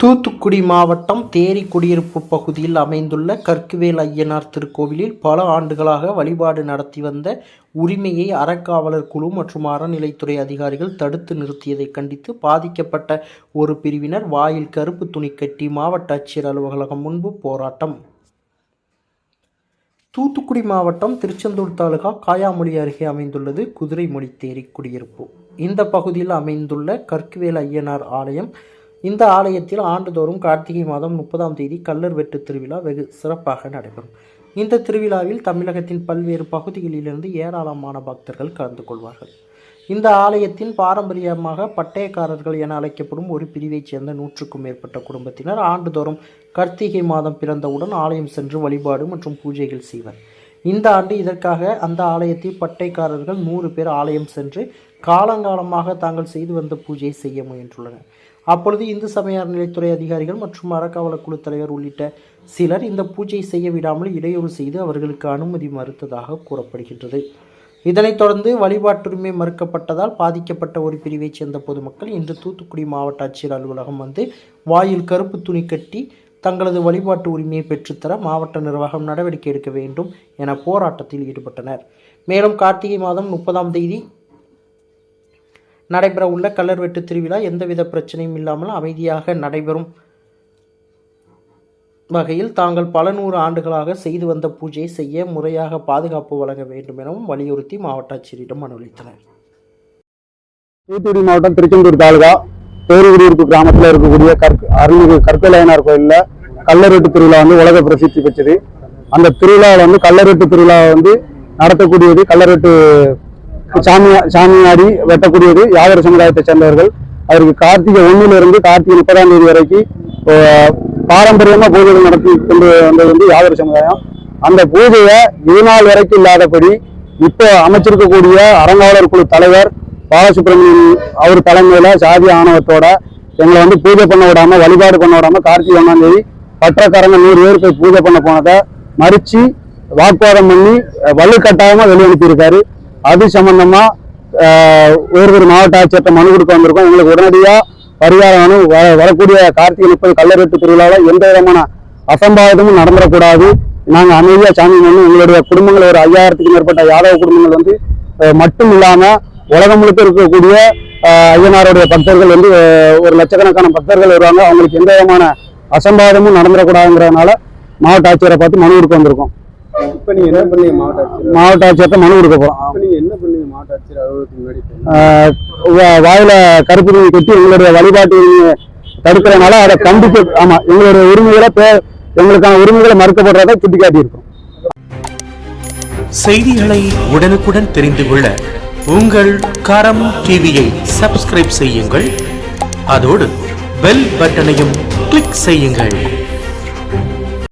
தூத்துக்குடி மாவட்டம் தேரி குடியிருப்பு பகுதியில் அமைந்துள்ள கற்குவேல் ஐயனார் திருக்கோவிலில் பல ஆண்டுகளாக வழிபாடு நடத்தி வந்த உரிமையை அறக்காவலர் குழு மற்றும் அறநிலைத்துறை அதிகாரிகள் தடுத்து நிறுத்தியதை கண்டித்து பாதிக்கப்பட்ட ஒரு பிரிவினர் வாயில் கருப்பு துணி கட்டி மாவட்ட ஆட்சியர் அலுவலகம் முன்பு போராட்டம். தூத்துக்குடி மாவட்டம் திருச்செந்தூர் தாலுகா காயாமொழி அருகே அமைந்துள்ளது குதிரைமொழி தேரி குடியிருப்பு. இந்த பகுதியில் அமைந்துள்ள கற்குவேல் ஐயனார் ஆலயம் இந்த ஆலயத்தில் ஆண்டுதோறும் கார்த்திகை மாதம் முப்பதாம் தேதி கல்லர் வெட்டு திருவிழா வெகு சிறப்பாக நடைபெறும். இந்த திருவிழாவில் தமிழகத்தின் பல்வேறு பகுதிகளிலிருந்து ஏராளமான பக்தர்கள் கலந்து கொள்வார்கள். இந்த ஆலயத்தின் பாரம்பரியமாக பட்டயக்காரர்கள் என அழைக்கப்படும் ஒரு பிரிவைச் சேர்ந்த நூற்றுக்கும் மேற்பட்ட குடும்பத்தினர் ஆண்டுதோறும் கார்த்திகை மாதம் பிறந்தவுடன் ஆலயம் சென்று வழிபாடு மற்றும் பூஜைகள் செய்வர். இந்த ஆண்டு இதற்காக அந்த ஆலயத்தில் பட்டைக்காரர்கள் நூறு பேர் ஆலயம் சென்று காலங்காலமாக தாங்கள் செய்து வந்த பூஜையை செய்ய முயன்றுள்ளனர். அப்பொழுது இந்து சமயார் நிலைத்துறை அதிகாரிகள் மற்றும் அறக்காவலர் குழு தலைவர் உள்ளிட்ட சிலர் இந்த பூஜை செய்ய விடாமல் இடையூறு செய்து அவர்களுக்கு அனுமதி மறுத்ததாக கூறப்படுகின்றது. இதனைத் தொடர்ந்து வழிபாட்டுரிமை மறுக்கப்பட்டதால் பாதிக்கப்பட்ட ஒரு பிரிவைச் சேர்ந்த பொதுமக்கள் இன்று தூத்துக்குடி மாவட்ட ஆட்சியர் அலுவலகம் வந்து வாயில் கருப்பு துணி கட்டி தங்களது வழிபாட்டு உரிமையை பெற்றுத்தர மாவட்ட நிர்வாகம் நடவடிக்கை எடுக்க வேண்டும் என போராட்டத்தில் ஈடுபட்டனர். மேலும் கார்த்திகை மாதம் முப்பதாம் தேதி நடைபெற உள்ள கலர் வெட்டு திருவிழா எந்தவித பிரச்சனையும் இல்லாமல் அமைதியாக நடைபெறும் வகையில் தாங்கள் பல நூறு ஆண்டுகளாக செய்து வந்த பூஜையை செய்ய முறையாக பாதுகாப்பு வழங்க வேண்டும் எனவும் வலியுறுத்தி மாவட்ட ஆட்சியரிடம் மனு அளித்தனர். தூத்துக்குடி மாவட்டம் திருச்செந்தூர் தாலுகா பேருகுடியிருப்பு கிராமத்தில் இருக்கக்கூடிய கற் அருள்மிகு கற்கலையனார் கோயிலில் கல்லரெட்டு திருவிழா வந்து உலக பிரசித்தி பெற்றது. அந்த திருவிழாவில் வந்து கல்லரெட்டு திருவிழா வந்து நடத்தக்கூடியது கல்லரெட்டு சாமி சாமியாடி வெட்டக்கூடியது யாதர சமுதாயத்தை சேர்ந்தவர்கள். அவருக்கு கார்த்திகை ஒன்றிலிருந்து கார்த்திகை முப்பதாம் தேதி வரைக்கும் பாரம்பரியமாக பூஜைகள் நடத்தி கொண்டு வந்தது வந்து யாதர சமுதாயம். அந்த பூஜையை இதுநாள் வரைக்கும் இல்லாதபடி இப்போ அமைச்சிருக்கக்கூடிய அறங்காவலர் குழு தலைவர் பாலசுப்ரமணியன் அவர் தலைமையில சாதி ஆணவத்தோட எங்களை வந்து பூஜை பண்ண விடாம வழிபாடு பண்ண விடாம கார்த்திகை ஒன்றாம் தேதி பற்றக்காரங்க நூறு பேர் போய் பூஜை பண்ண போனதை மறிச்சு வாக்குவாதம் பண்ணி அஹ், வலுக்கட்டாயமா வெளியே அது சம்பந்தமா ஒரு ஒரு மாவட்ட ஆட்சியர்கிட்ட மனு கொடுக்க வந்திருக்கோம். எங்களுக்கு உடனடியா பரிகாரம் வ- வரக்கூடிய கார்த்திகை முப்பது கல்லறுட்டு திருவிழாவில் எந்த விதமான அசம்பாவிதமும் நடந்துடக்கூடாது நாங்கள் அமைதியாக சாமி பண்ணி எங்களுடைய குடும்பங்கள் ஒரு ஐயாயிரத்துக்கு மேற்பட்ட யாதவ குடும்பங்கள் வந்து மட்டும் இல்லாமல் உலகம் முழுக்க இருக்கக்கூடிய ஐயனாருடைய பக்தர்கள் வந்து ஒரு லட்சக்கணக்கான பக்தர்கள் வருவாங்க. அவங்களுக்கு எந்த விதமான அசம்பாவிதமும் நடந்துடக்கூடாதுங்கிறதுனால மாவட்ட ஆட்சியரை பார்த்து மனு கொடுக்க வந்திருக்கோம். இப்ப நீங்க என்ன பண்ணீங்க மாவட்ட ஆட்சியர்? மாவட்ட ஆட்சியர்கிட்ட மனு கொடுக்க இப்ப நீங்க என்ன பண்ணீங்க மாவட்ட ஆட்சியர் அலுவலகத்துக்கு முன்னாடி வாயில கருப்பு கட்டி எங்களுடைய வழிபாட்டு தடுக்கிறனால அதை கண்டிக்க ஆமா எங்களுடைய உரிமைகளை பே- எங்களுக்கான உரிமைகளை மறுக்கப்படுறதை சுட்டிக்காட்டி இருக்கோம் செய்திகளை உடனுக்குடன் தெரிந்து கொள்ள உங்கள் கரம் டிவியை சப்ஸ்கிரைப் செய்யுங்கள். அதோடு பெல் பட்டனையும் கிளிக் செய்யுங்கள்.